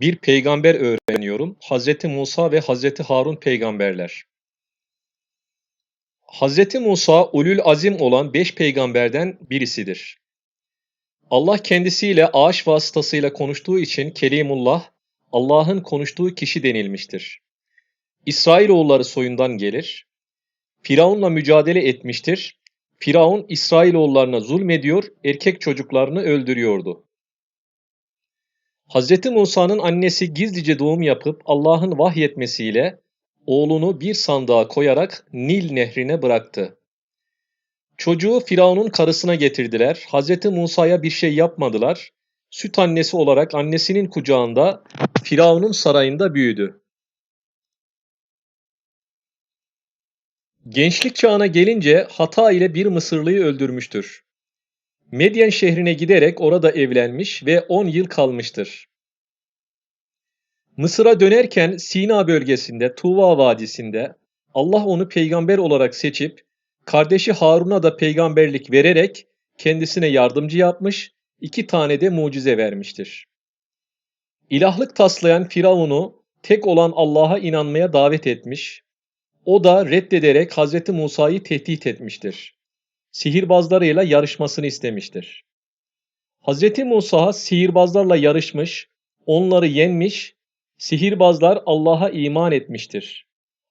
bir peygamber öğreniyorum. Hazreti Musa ve Hazreti Harun peygamberler. Hazreti Musa ulul azim olan beş peygamberden birisidir. Allah kendisiyle ağaç vasıtasıyla konuştuğu için Kelimullah, Allah'ın konuştuğu kişi denilmiştir. İsrailoğulları soyundan gelir. Firavun'la mücadele etmiştir. Firavun İsrailoğullarına zulmediyor, erkek çocuklarını öldürüyordu. Hz. Musa'nın annesi gizlice doğum yapıp Allah'ın vahyetmesiyle oğlunu bir sandığa koyarak Nil nehrine bıraktı. Çocuğu Firavun'un karısına getirdiler. Hz. Musa'ya bir şey yapmadılar. Süt annesi olarak annesinin kucağında Firavun'un sarayında büyüdü. Gençlik çağına gelince hata ile bir Mısırlıyı öldürmüştür. Medyen şehrine giderek orada evlenmiş ve 10 yıl kalmıştır. Mısır'a dönerken Sina bölgesinde Tuva Vadisi'nde Allah onu peygamber olarak seçip kardeşi Harun'a da peygamberlik vererek kendisine yardımcı yapmış, iki tane de mucize vermiştir. İlahlık taslayan Firavun'u tek olan Allah'a inanmaya davet etmiş, o da reddederek Hz. Musa'yı tehdit etmiştir. Sihirbazlarıyla yarışmasını istemiştir. Hz. Musa sihirbazlarla yarışmış, onları yenmiş, sihirbazlar Allah'a iman etmiştir.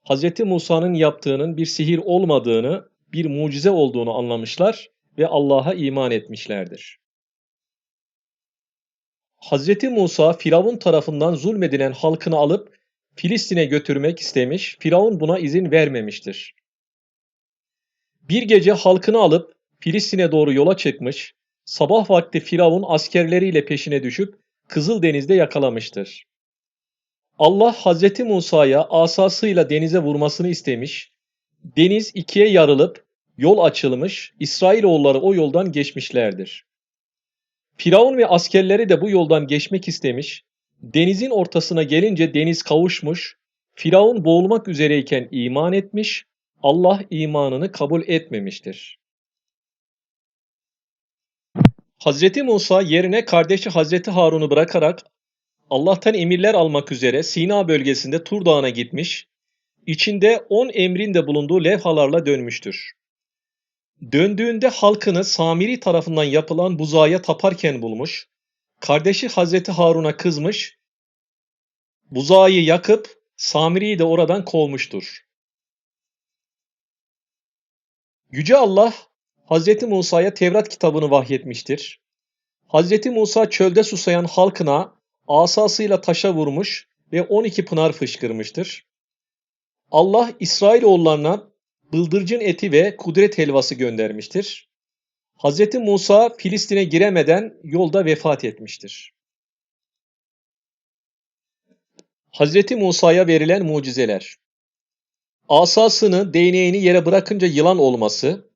Hz. Musa'nın yaptığının bir sihir olmadığını, bir mucize olduğunu anlamışlar ve Allah'a iman etmişlerdir. Hz. Musa Firavun tarafından zulmedilen halkını alıp Filistin'e götürmek istemiş, Firavun buna izin vermemiştir. Bir gece halkını alıp Filistin'e doğru yola çıkmış, sabah vakti Firavun askerleriyle peşine düşüp Kızıldeniz'de yakalamıştır. Allah Hazreti Musa'ya asasıyla denize vurmasını istemiş, deniz ikiye yarılıp yol açılmış, İsrailoğulları o yoldan geçmişlerdir. Firavun ve askerleri de bu yoldan geçmek istemiş, denizin ortasına gelince deniz kavuşmuş, Firavun boğulmak üzereyken iman etmiş, Allah imanını kabul etmemiştir. Hazreti Musa yerine kardeşi Hazreti Harun'u bırakarak Allah'tan emirler almak üzere Sina bölgesinde Tur Dağı'na gitmiş, içinde on emrin de bulunduğu levhalarla dönmüştür. Döndüğünde halkını Samiri tarafından yapılan buzağıya taparken bulmuş, kardeşi Hazreti Harun'a kızmış, buzağı yakıp Samiri'yi de oradan kovmuştur. Yüce Allah Hazreti Musa'ya Tevrat kitabını vahyetmiştir. Hazreti Musa çölde susayan halkına asasıyla taşa vurmuş ve 12 pınar fışkırmıştır. Allah İsrailoğullarına bıldırcın eti ve kudret helvası göndermiştir. Hz. Musa Filistin'e giremeden yolda vefat etmiştir. Hz. Musa'ya verilen mucizeler Asasını, değneğini yere bırakınca yılan olması,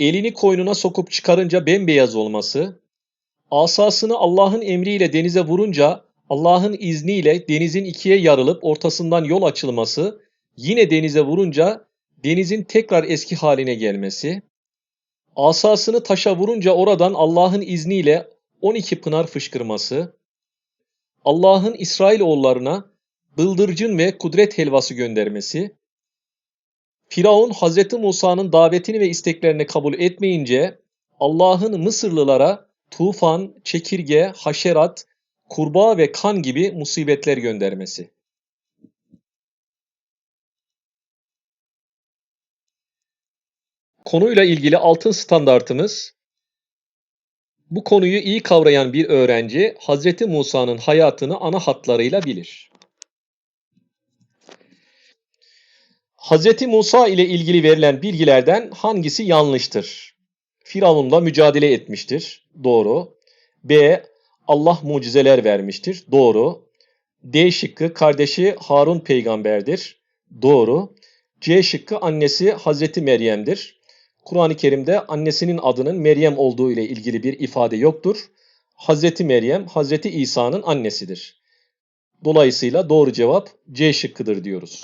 elini koynuna sokup çıkarınca bembeyaz olması, asasını Allah'ın emriyle denize vurunca Allah'ın izniyle denizin ikiye yarılıp ortasından yol açılması, yine denize vurunca denizin tekrar eski haline gelmesi, asasını taşa vurunca oradan Allah'ın izniyle 12 pınar fışkırması, Allah'ın İsrailoğullarına bıldırcın ve kudret helvası göndermesi, Firavun Hz. Musa'nın davetini ve isteklerini kabul etmeyince Allah'ın Mısırlılara tufan, çekirge, haşerat, kurbağa ve kan gibi musibetler göndermesi. Konuyla ilgili altın standartımız bu konuyu iyi kavrayan bir öğrenci Hz. Musa'nın hayatını ana hatlarıyla bilir. Hz. Musa ile ilgili verilen bilgilerden hangisi yanlıştır? Firavun'la mücadele etmiştir. Doğru. B. Allah mucizeler vermiştir. Doğru. D şıkkı kardeşi Harun peygamberdir. Doğru. C şıkkı annesi Hazreti Meryem'dir. Kur'an-ı Kerim'de annesinin adının Meryem olduğu ile ilgili bir ifade yoktur. Hazreti Meryem, Hazreti İsa'nın annesidir. Dolayısıyla doğru cevap C şıkkıdır diyoruz.